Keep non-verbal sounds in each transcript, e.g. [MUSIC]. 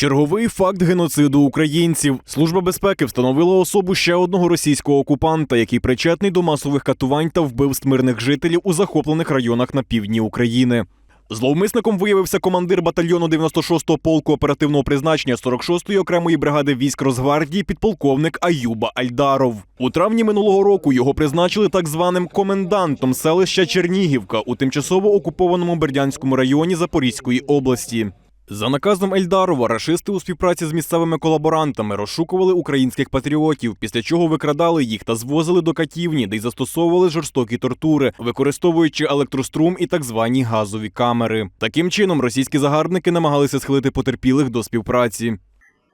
Черговий факт геноциду українців. Служба безпеки встановила особу ще одного російського окупанта, який причетний до масових катувань та вбивств мирних жителів у захоплених районах на півдні України. Зловмисником виявився командир батальйону 96-го полку оперативного призначення 46-ї окремої бригади військ Росгвардії підполковник Аюба Альдаров. У травні минулого року його призначили так званим комендантом селища Чернігівка у тимчасово окупованому Бердянському районі Запорізької області. За наказом Ельдарова рашисти у співпраці з місцевими колаборантами розшукували українських патріотів, після чого викрадали їх та звозили до катівні, де й застосовували жорстокі тортури, використовуючи електрострум і так звані газові камери. Таким чином, російські загарбники намагалися схилити потерпілих до співпраці.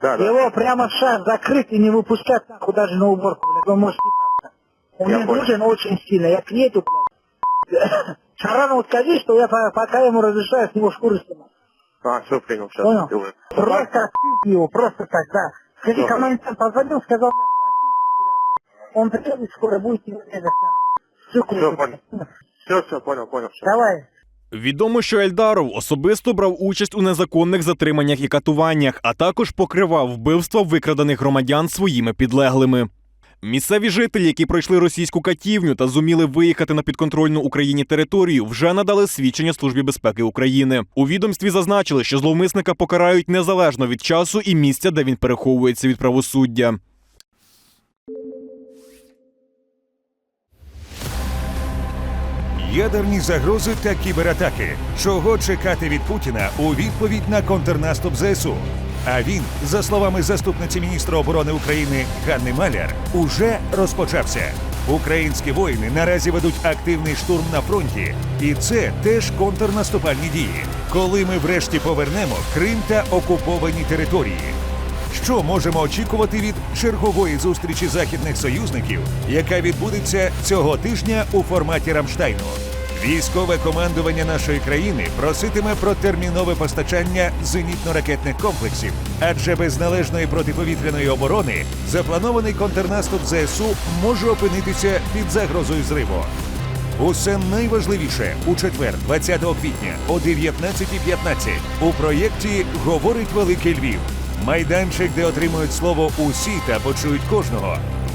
Да, да. Его прямо сейчас закрыть и не выпускать нахуй даже на уборку, блядь. Он может ебаться. Он Я мне понял. нужен очень сильно. Я приеду, блядь. [COUGHS] Шарану скажи, что я по- пока ему разрешаю с него шкуры снимать. А, все принял, сейчас Понял? сделаю. Просто отпить его, просто так, да. Скажи, командир позвонил, сказал, тебя, блядь. Он приедет скоро, будет тебе резать, нахуй. Все, круто. понял. Все, все, понял, понял. Все. Давай. Відомо, що Ельдаров особисто брав участь у незаконних затриманнях і катуваннях, а також покривав вбивства викрадених громадян своїми підлеглими. Місцеві жителі, які пройшли російську катівню та зуміли виїхати на підконтрольну Україні територію, вже надали свідчення Службі безпеки України. У відомстві зазначили, що зловмисника покарають незалежно від часу і місця, де він переховується від правосуддя. Ядерні загрози та кібератаки. Чого чекати від Путіна у відповідь на контрнаступ ЗСУ? А він, за словами заступниці міністра оборони України Ганни Маляр, уже розпочався. Українські воїни наразі ведуть активний штурм на фронті, і це теж контрнаступальні дії, коли ми врешті повернемо Крим та окуповані території. Що можемо очікувати від чергової зустрічі західних союзників, яка відбудеться цього тижня у форматі Рамштайну? Військове командування нашої країни проситиме про термінове постачання зенітно-ракетних комплексів, адже без належної протиповітряної оборони запланований контрнаступ ЗСУ може опинитися під загрозою зриву. Усе найважливіше у четвер, 20 квітня о 19.15 у проєкті Говорить Великий Львів. Майданчик, де отримують слово усі та почують кожного.